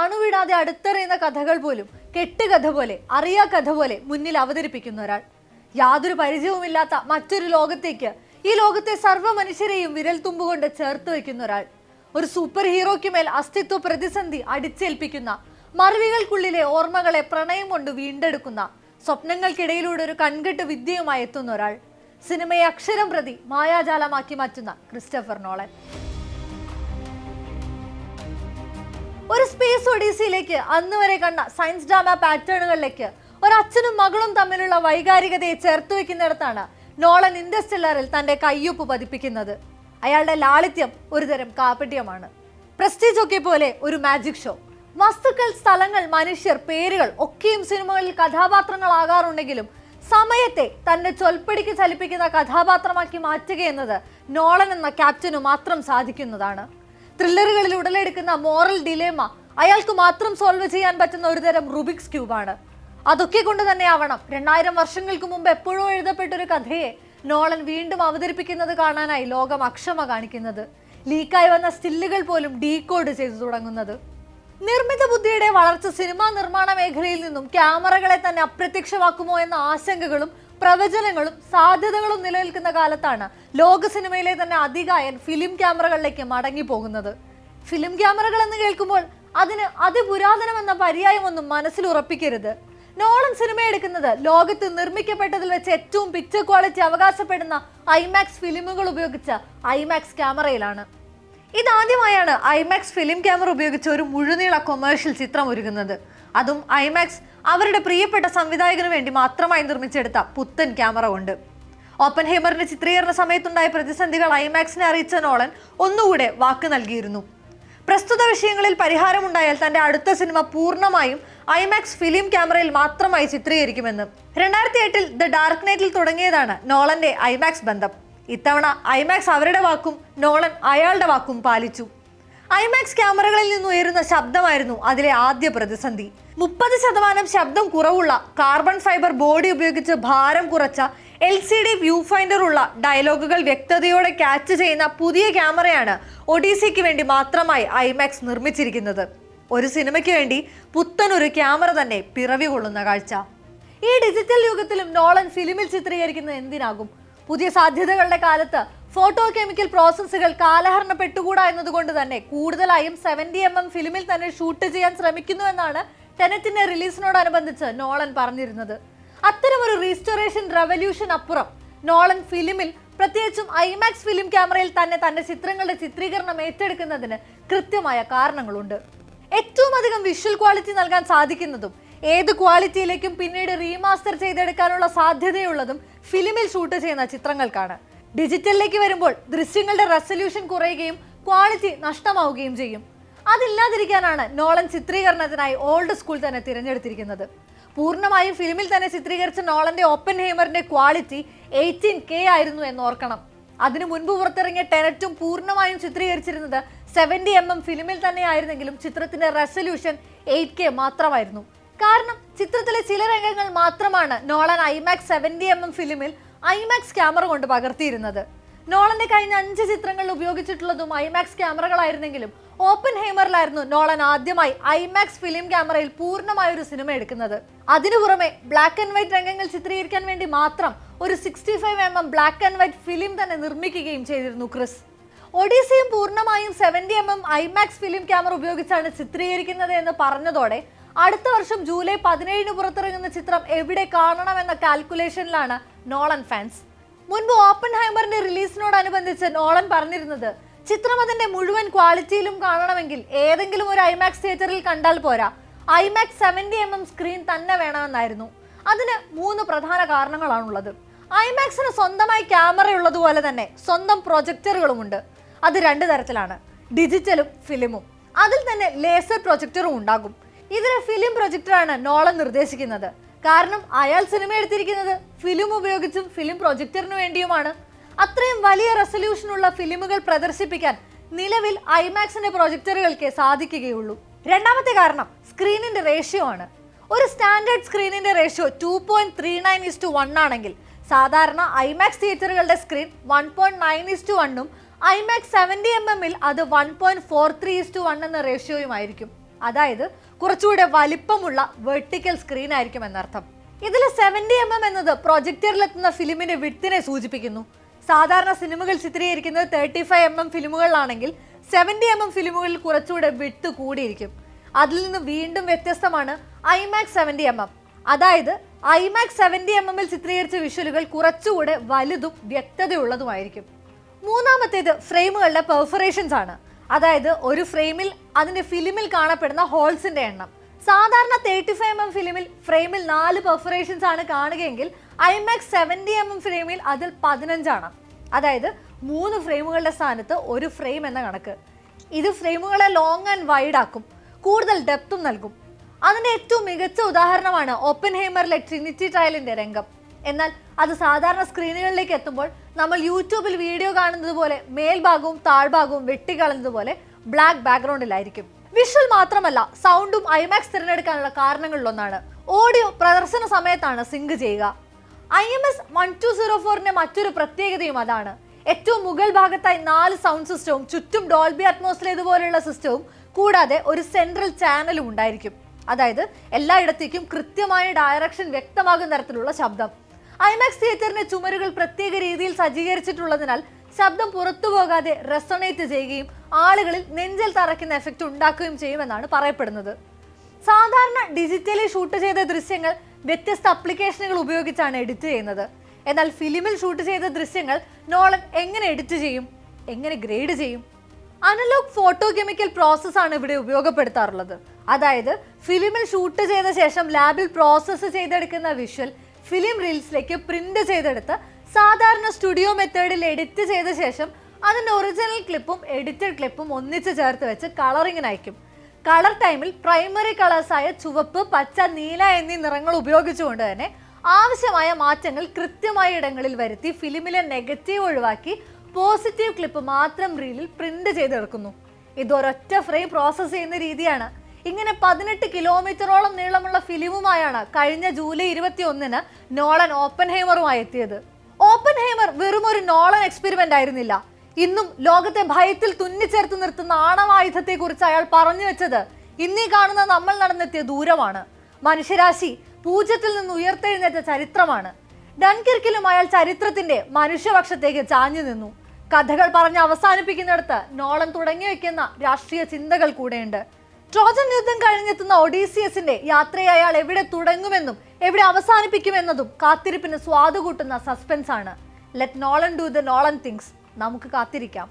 അണുവിടാതെ അടുത്തെറിയുന്ന കഥകൾ പോലും കെട്ടുകഥ പോലെ അറിയാ കഥ പോലെ മുന്നിൽ അവതരിപ്പിക്കുന്ന ഒരാൾ. യാതൊരു പരിചയവുമില്ലാത്ത മറ്റൊരു ലോകത്തേക്ക് ഈ ലോകത്തെ സർവ മനുഷ്യരെയും വിരൽ തുമ്പുകൊണ്ട് ചേർത്ത് വയ്ക്കുന്ന ഒരാൾ. ഒരു സൂപ്പർ ഹീറോയ്ക്ക് മേൽ അസ്തിത്വ പ്രതിസന്ധി അടിച്ചേൽപ്പിക്കുന്ന മറവികൾക്കുള്ളിലെ ഓർമ്മകളെ പ്രണയം കൊണ്ട് വീണ്ടെടുക്കുന്ന സ്വപ്നങ്ങൾക്കിടയിലൂടെ ഒരു കൺകെട്ട് വിദ്യയുമായി എത്തുന്ന ഒരാൾ. സിനിമയെ അക്ഷരം പ്രതി മായാജാലമാക്കി മാറ്റുന്ന ക്രിസ്റ്റഫർ നോളൻ. ഒരു സ്പേസ് ഒഡീസിയിലേക്ക് അന്ന് വരെ കണ്ട സയൻസ് ഡ്രാമ പാറ്റേണുകളിലേക്ക് ഒരു അച്ഛനും മകളും തമ്മിലുള്ള വൈകാരികതയെ ചേർത്ത് വെക്കുന്നിടത്താണ് നോളൻ ഇൻഡസ്റ്റെല്ലറിൽ തന്റെ കയ്യൊപ്പ് പതിപ്പിക്കുന്നത്. അയാളുടെ ലാളിത്യം ഒരുതരം കാപട്യമാണ്. പ്രസ്റ്റീജ് ഒക്കെ പോലെ ഒരു മാജിക് ഷോ വസ്തുക്കൾ സ്ഥലങ്ങൾ മനുഷ്യർ പേരുകൾ ഒക്കെയും സിനിമകളിൽ കഥാപാത്രങ്ങളാകാറുണ്ടെങ്കിലും സമയത്തെ തന്റെ ചൊൽപ്പടിക്ക് ചലിപ്പിക്കുന്ന കഥാപാത്രമാക്കി മാറ്റുകയെന്നത് നോളൻ എന്ന ക്യാപ്റ്റനു മാത്രം സാധിക്കുന്നതാണ്. ത്രില്ലറുകളിൽ ഉടലെടുക്കുന്ന മോറൽ ഡിലേമ അയാൾക്ക് മാത്രം സോൾവ് ചെയ്യാൻ പറ്റുന്ന ഒരുതരം റുബിക്സ് ക്യൂബാണ് അതൊക്കെ കൊണ്ട് തന്നെ ആവണം. രണ്ടായിരം വർഷങ്ങൾക്ക് മുമ്പ് എപ്പോഴോ എഴുതപ്പെട്ട ഒരു കഥയെ നോളൻ വീണ്ടും അവതരിപ്പിക്കുന്നത് കാണാനായി ലോകം അക്ഷമ കാണിക്കുന്നത്. ലീക്കായി വന്ന സ്റ്റില്ലുകൾ പോലും ഡീകോഡ് ചെയ്തു തുടങ്ങുന്നത്. നിർമ്മിത ബുദ്ധിയുടെ വളർച്ച സിനിമാ നിർമ്മാണ മേഖലയിൽ നിന്നും ക്യാമറകളെ തന്നെ അപ്രത്യക്ഷമാക്കുമോ എന്ന ആശങ്കകളും പ്രവചനങ്ങളും സാധ്യതകളും നിലനിൽക്കുന്ന കാലത്താണ് ലോക സിനിമയിലെ തന്നെ അധികായൻ ഫിലിം ക്യാമറകളിലേക്ക് മടങ്ങി പോകുന്നത് ഫിലിം ക്യാമറകൾ എന്ന് കേൾക്കുമ്പോൾ അതിന് അതിപുരാതനമെന്ന പര്യായമൊന്നും മനസ്സിൽ ഉറപ്പിക്കരുത്. നോളൻ സിനിമ എടുക്കുന്നത് ലോകത്ത് നിർമ്മിക്കപ്പെട്ടതിൽ വെച്ച് ഏറ്റവും പിക്ചർ ക്വാളിറ്റി അവകാശപ്പെടുന്ന ഐമാക്സ് ഫിലിമുകൾ ഉപയോഗിച്ച ഐമാക്സ് ക്യാമറയിലാണ്. ഇതാദ്യമായാണ് ഐമാക്സ് ഫിലിം ക്യാമറ ഉപയോഗിച്ച് ഒരു മുഴുനീള കൊമേഴ്ഷ്യൽ ചിത്രം ഒരുങ്ങുന്നത്. അതും ഐമാക്സ് അവരുടെ പ്രിയപ്പെട്ട സംവിധായകന് വേണ്ടി മാത്രമായി നിർമ്മിച്ചെടുത്ത പുത്തൻ ക്യാമറ കൊണ്ട്. ഓപ്പൻ ഹേമറിന്റെ ചിത്രീകരണ സമയത്തുണ്ടായ പ്രതിസന്ധികൾ ഐമാക്സിനെ അറിയിച്ച നോളൻ ഒന്നുകൂടെ വാക്ക് നൽകിയിരുന്നു. പ്രസ്തുത വിഷയങ്ങളിൽ പരിഹാരമുണ്ടായാൽ തന്റെ അടുത്ത സിനിമ പൂർണമായും ഐമാക്സ് ഫിലിം ക്യാമറയിൽ മാത്രമായി ചിത്രീകരിക്കുമെന്ന്. രണ്ടായിരത്തി എട്ടിൽ ദ ഡാർക്ക് നൈറ്റിൽ തുടങ്ങിയതാണ് നോളന്റെ ഐമാക്സ് ബന്ധം. ഇത്തവണ ഐമാക്സ് അവരുടെ വാക്കും നോളൻ അയാളുടെ വാക്കും പാലിച്ചു. ഐമാക്സ് ക്യാമറകളിൽ നിന്ന് ഉയരുന്ന ശബ്ദമായിരുന്നു അതിലെ ആദ്യ പ്രതിസന്ധി. മുപ്പത് ശതമാനം ശബ്ദം കുറവുള്ള കാർബൺ ഫൈബർ ബോഡി ഉപയോഗിച്ച് ഭാരം കുറച്ച L C D viewfinder ഉള്ള ഡയലോഗുകൾ വ്യക്തതയോടെ ക്യാച്ച് ചെയ്യുന്ന പുതിയ ക്യാമറയാണ് ഒഡീസിക്ക് വേണ്ടി മാത്രമായി ഐമാക്സ് നിർമ്മിച്ചിരിക്കുന്നത്. ഒരു സിനിമയ്ക്ക് വേണ്ടി പുത്തനൊരു ക്യാമറ തന്നെ പിറവി കൊള്ളുന്ന കാഴ്ച. ഈ ഡിജിറ്റൽ യുഗത്തിലും നോളൻ ഫിലിമിൽ ചിത്രീകരിക്കുന്നത് എന്തിനാകും? പുതിയ സാധ്യതകളുടെ കാലത്ത് ഫോട്ടോ കെമിക്കൽ പ്രോസസ്സുകൾ കാലഹരണപ്പെട്ടുകൂടാ എന്നതുകൊണ്ട് തന്നെ കൂടുതലായും സെവന്റി എം എം ഫിലിമിൽ തന്നെ ഷൂട്ട് ചെയ്യാൻ ശ്രമിക്കുന്നു എന്നാണ് ടെനറ്റിന്റെ റിലീസിനോടനുബന്ധിച്ച് നോളൻ പറഞ്ഞിരുന്നത്. അത്തരമൊരു റീസ്റ്റോറേഷൻ റവല്യൂഷൻ അപ്പുറം നോളൻ ഫിലിമിൽ പ്രത്യേകിച്ചും ഐമാക്സ് ഫിലിം ക്യാമറയിൽ തന്നെ തന്റെ ചിത്രങ്ങളുടെ ചിത്രീകരണം ഏറ്റെടുക്കുന്നതിന് കൃത്യമായ കാരണങ്ങളുണ്ട്. ഏറ്റവും അധികം വിഷ്വൽ ക്വാളിറ്റി നൽകാൻ സാധിക്കുന്നതും ഏത് ക്വാളിറ്റിയിലേക്കും പിന്നീട് റീമാസ്റ്റർ ചെയ്തെടുക്കാനുള്ള സാധ്യതയുള്ളതും ഫിലിമിൽ ഷൂട്ട് ചെയ്യുന്ന ചിത്രങ്ങൾക്കാണ്. ഡിജിറ്റലിലേക്ക് വരുമ്പോൾ ദൃശ്യങ്ങളുടെ റെസൊല്യൂഷൻ കുറയുകയും ക്വാളിറ്റി നഷ്ടമാവുകയും ചെയ്യും. അതില്ലാതിരിക്കാനാണ് നോളൻ ചിത്രീകരണത്തിനായി ഓൾഡ് സ്കൂൾ തന്നെ തിരഞ്ഞെടുത്തിരിക്കുന്നത്. പൂർണമായും ഫിലിമിൽ തന്നെ ചിത്രീകരിച്ച നോളന്റെ ഓപ്പൻ ഹേമറിന്റെ ക്വാളിറ്റി എയ്റ്റീൻ കെ ആയിരുന്നു എന്ന് ഓർക്കണം. അതിനു മുൻപ് പുറത്തിറങ്ങിയ ടെനറ്റും പൂർണമായും ചിത്രീകരിച്ചിരുന്നത് സെവന്റി എം എം ഫിലിമിൽ തന്നെയായിരുന്നെങ്കിലും ചിത്രത്തിന്റെ റെസൊല്യൂഷൻ എയ്റ്റ് കെ മാത്രമായിരുന്നു. കാരണം ചിത്രത്തിലെ ചില രംഗങ്ങൾ മാത്രമാണ് Nolan IMAX seventy M M ഫിലിമിൽ ഐമാക്സ് ക്യാമറ കൊണ്ട് പകർത്തിയിരുന്നത്. നോളന്റെ കഴിഞ്ഞ അഞ്ച് ചിത്രങ്ങളിൽ ഉപയോഗിച്ചിട്ടുള്ളതും ഐമാക്സ് ക്യാമറകളായിരുന്നെങ്കിലും ഓപ്പൺ ഹേമറിലായിരുന്നു നോളൻ ആദ്യമായി ഐമാക്സ് ഫിലിം ക്യാമറയിൽ പൂർണമായ ഒരു സിനിമ എടുക്കുന്നത്. അതിനു പുറമെ ബ്ലാക്ക് ആൻഡ് വൈറ്റ് രംഗങ്ങൾ ചിത്രീകരിക്കാൻ വേണ്ടി മാത്രം ഒരു sixty five M M black and white film തന്നെ നിർമ്മിക്കുകയും ചെയ്തിരുന്നു ക്രിസ്. ഒഡീസയും പൂർണമായും seventy M M IMAX film camera ഉപയോഗിച്ചാണ് ചിത്രീകരിക്കുന്നത് എന്ന് പറഞ്ഞതോടെ അടുത്ത വർഷം ജൂലൈ പതിനേഴിന് പുറത്തിറങ്ങുന്ന ചിത്രം എവിടെ കാണണം എന്ന കാൽക്കുലേഷനിലാണ് നോളൻ ഫാൻസ്. മുൻപ് ഓപ്പൺ ഹൈമറിന്റെ റിലീസിനോടനുബന്ധിച്ച് നോളൻ പറഞ്ഞിരുന്നത് ചിത്രം അതിന്റെ മുഴുവൻ ക്വാളിറ്റിയിലും കാണണമെങ്കിൽ ഏതെങ്കിലും ഒരു ഐമാക്സ് തിയേറ്ററിൽ കണ്ടാൽ പോരാ. IMAX seventy M M screen തന്നെ വേണമെന്നായിരുന്നു. അതിന് മൂന്ന് പ്രധാന കാരണങ്ങളാണുള്ളത്. ഐമാക്സിന് സ്വന്തമായി ക്യാമറ ഉള്ളതുപോലെ തന്നെ സ്വന്തം പ്രൊജക്ടറുകളുമുണ്ട്. അത് രണ്ട് തരത്തിലാണ്. ഡിജിറ്റലും ഫിലിമും. അതിൽ തന്നെ ലേസർ പ്രൊജക്ടറും ഉണ്ടാകും. ഇതിലെ ഫിലിം പ്രൊജക്ടറാണ് നോളൻ നിർദ്ദേശിക്കുന്നത്. കാരണം അയാൾ സിനിമ എടുത്തിരിക്കുന്നത് ഫിലിം ഉപയോഗിച്ചും ഫിലിം പ്രൊജക്ടറിനു വേണ്ടിയുമാണ്. അത്രയും വലിയ റെസൊല്യൂഷനുള്ള ഫിലിമുകൾ പ്രദർശിപ്പിക്കാൻ നിലവിൽ ഐമാക്സിന്റെ പ്രൊജക്ടറുകൾക്ക് സാധിക്കുകയുള്ളൂ. രണ്ടാമത്തെ കാരണം സ്ക്രീനിന്റെ റേഷ്യോ ആണ്. ഒരു standard സ്ക്രീനിന്റെ ratio two point three nine is two one ആണെങ്കിൽ സാധാരണ IMAX തിയേറ്ററുകളുടെ screen one point nine is two വണ്ണും ഐമാക്സ് സെവന്റി എം എമ്മിൽ അത് one point four three is two one എന്ന റേഷ്യോയുമായിരിക്കും അതായത് കുറച്ചുകൂടെ വലിപ്പമുള്ള വെർട്ടിക്കൽ സ്ക്രീൻ ആയിരിക്കും എന്നർത്ഥം. ഇതിൽ സെവന്റി എം എം എന്നത് പ്രൊജക്ടറിലെത്തുന്ന ഫിലിമിന്റെ വിട്ടിനെ സൂചിപ്പിക്കുന്നു. സാധാരണ സിനിമകൾ ചിത്രീകരിക്കുന്നത് തേർട്ടി ഫൈവ് എം എം ഫിലിമുകളിലാണെങ്കിൽ സെവന്റി എം എം ഫിലിമുകളിൽ കുറച്ചുകൂടെ വിട്ട് കൂടിയിരിക്കും. അതിൽ നിന്ന് വീണ്ടും വ്യത്യസ്തമാണ് ഐമാക്സ് സെവന്റി എം എം അതായത് ഐമാക്സ് സെവന്റി എം എമ്മിൽ ചിത്രീകരിച്ച വിഷ്വലുകൾ കുറച്ചുകൂടെ വലുതും വ്യക്തതയുള്ളതുമായിരിക്കും. മൂന്നാമത്തേത് ഫ്രെയിമുകളുടെ പെർഫറേഷൻസ് ആണ്. അതായത് ഒരു ഫ്രെയിമിൽ അതിന്റെ ഫിലിമിൽ കാണപ്പെടുന്ന ഹോൾസിന്റെ എണ്ണം. സാധാരണ തേർട്ടി ഫൈവ് എം എം ഫിലിമിൽ ഫ്രെയിമിൽ നാല് പെർഫറേഷൻസ് ആണ് കാണുകയെങ്കിൽ ഐമാക്സ് സെവന്റി എം എം ഫ്രെയിമിൽ അതിൽ പതിനഞ്ചാണ്. അതായത് മൂന്ന് ഫ്രെയിമുകളുടെ സ്ഥാനത്ത് ഒരു ഫ്രെയിം എന്ന കണക്ക്. ഇത് ഫ്രെയിമുകളെ ലോങ് ആൻഡ് വൈഡ് ആക്കും. കൂടുതൽ ഡെപ്തും നൽകും. അതിന്റെ ഏറ്റവും മികച്ച ഉദാഹരണമാണ് ഓപ്പൻ ഹേമറിലെ ട്രിനിറ്റി ട്രയലിന്റെ രംഗം. എന്നാൽ അത് സാധാരണ സ്ക്രീനുകളിലേക്ക് എത്തുമ്പോൾ നമ്മൾ യൂട്യൂബിൽ വീഡിയോ കാണുന്നത് പോലെ മേൽഭാഗവും താഴ്ഭാഗവും വെട്ടിക്കളഞ്ഞത് പോലെ ബ്ലാക്ക് ബാക്ക്ഗ്രൗണ്ടിലായിരിക്കും വിഷ്വൽ മാത്രമല്ല സൗണ്ടും ഐമാക്സ് തിരഞ്ഞെടുക്കാനുള്ള കാരണങ്ങളിലൊന്നാണ് ഓഡിയോ പ്രദർശന സമയത്താണ് സിങ്ക് ചെയ്യുക. I M S one two zero ഫോറിന്റെ മറ്റൊരു പ്രത്യേകതയും അതാണ്. ഏറ്റവും മുകൾ ഭാഗത്തായി നാല് സൗണ്ട് സിസ്റ്റവും ചുറ്റും ഡോൾബി അറ്റ്മോസ്ഫിയർ സിസ്റ്റവും കൂടാതെ ഒരു സെൻട്രൽ ചാനലും ഉണ്ടായിരിക്കും. അതായത് എല്ലായിടത്തേക്കും കൃത്യമായ ഡയറക്ഷൻ വ്യക്തമാകുന്ന തരത്തിലുള്ള ശബ്ദം. ഐമാക്സ് തിയേറ്ററിന്റെ ചുമരുകൾ പ്രത്യേക രീതിയിൽ സജ്ജീകരിച്ചിട്ടുള്ളതിനാൽ ശബ്ദം പുറത്തു പോകാതെ റെസൊണേറ്റ് ചെയ്യുകയും ആളുകളിൽ നെഞ്ചിൽ തറയ്ക്കുന്ന എഫക്റ്റ് ഉണ്ടാക്കുകയും ചെയ്യുമെന്നാണ് പറയപ്പെടുന്നത്. സാധാരണ ഡിജിറ്റലി ഷൂട്ട് ചെയ്ത ദൃശ്യങ്ങൾ വ്യത്യസ്ത അപ്ലിക്കേഷനുകൾ ഉപയോഗിച്ചാണ് എഡിറ്റ് ചെയ്യുന്നത്. എന്നാൽ ഫിലിമിൽ ഷൂട്ട് ചെയ്ത ദൃശ്യങ്ങൾ നോളൻ എങ്ങനെ എഡിറ്റ് ചെയ്യും? എങ്ങനെ ഗ്രേഡ് ചെയ്യും? അനലോഗ് ഫോട്ടോ കെമിക്കൽ പ്രോസസ്സാണ് ഇവിടെ ഉപയോഗപ്പെടുത്താറുള്ളത്. അതായത് ഫിലിമിൽ ഷൂട്ട് ചെയ്ത ശേഷം ലാബിൽ പ്രോസസ്സ് ചെയ്തെടുക്കുന്ന വിഷ്വൽ ഫിലിം റീൽസിലേക്ക് പ്രിന്റ് ചെയ്തെടുത്ത് സാധാരണ സ്റ്റുഡിയോ മെത്തേഡിൽ എഡിറ്റ് ചെയ്ത ശേഷം അതിന്റെ ഒറിജിനൽ ക്ലിപ്പും എഡിറ്റഡ് ക്ലിപ്പും ഒന്നിച്ച് ചേർത്ത് വെച്ച് കളറിങ്ങിന് അയക്കും. കളർ ടൈമിൽ പ്രൈമറി കളേഴ്സായ ചുവപ്പ് പച്ച നീല എന്നീ നിറങ്ങൾ ഉപയോഗിച്ചുകൊണ്ട് തന്നെ ആവശ്യമായ മാറ്റങ്ങൾ കൃത്യമായ ഇടങ്ങളിൽ വരുത്തി ഫിലിമിലെ നെഗറ്റീവ് ഒഴിവാക്കി പോസിറ്റീവ് ക്ലിപ്പ് മാത്രം റീലിൽ പ്രിന്റ് ചെയ്തെടുക്കുന്നു. ഇത് ഒരൊറ്റ ഫ്രെയിം പ്രോസസ്സ് ചെയ്യുന്ന രീതിയാണ്. ഇങ്ങനെ പതിനെട്ട് കിലോമീറ്ററോളം നീളമുള്ള ഫിലിമുമായാണ് കഴിഞ്ഞ ജൂലൈ ഇരുപത്തി ഒന്നിന് നോളൻ ഓപ്പൻ ഹേമറുമായി എത്തിയത്. ഓപ്പൻ ഹേമർ വെറും ഒരു നോളൻ എക്സ്പെരിമെന്റ് ആയിരുന്നില്ല. ഇന്നും ലോകത്തെ ഭയത്തിൽ തുന്നിച്ചേർത്ത് നിർത്തുന്ന ആണവായുധത്തെ കുറിച്ച് അയാൾ പറഞ്ഞു വെച്ചത് ഇന്നീ കാണുന്ന നമ്മൾ നടന്നെത്തിയ ദൂരമാണ്. മനുഷ്യരാശി പൂജ്യത്തിൽ നിന്ന് ഉയർത്തെഴുന്നേറ്റ ചരിത്രമാണ്. ഡൻകിർക്കിലും അയാൾ ചരിത്രത്തിന്റെ മനുഷ്യപക്ഷത്തേക്ക് ചാഞ്ഞു നിന്നു. കഥകൾ പറഞ്ഞ് അവസാനിപ്പിക്കുന്നിടത്ത് നോളൻ തുടങ്ങി വയ്ക്കുന്ന രാഷ്ട്രീയ ചിന്തകൾ കൂടെയുണ്ട്. ട്രോജൻ യുദ്ധം കഴിഞ്ഞെത്തുന്ന ഒഡീസിയസിന്റെ യാത്രയെ അയാൾ എവിടെ തുടങ്ങുമെന്നും എവിടെ അവസാനിപ്പിക്കുമെന്നതും കാത്തിരിപ്പിന് സ്വാദ് കൂട്ടുന്ന സസ്പെൻസ് ആണ് let Nolan do the Nolan things നമുക്ക് കാത്തിരിക്കാം.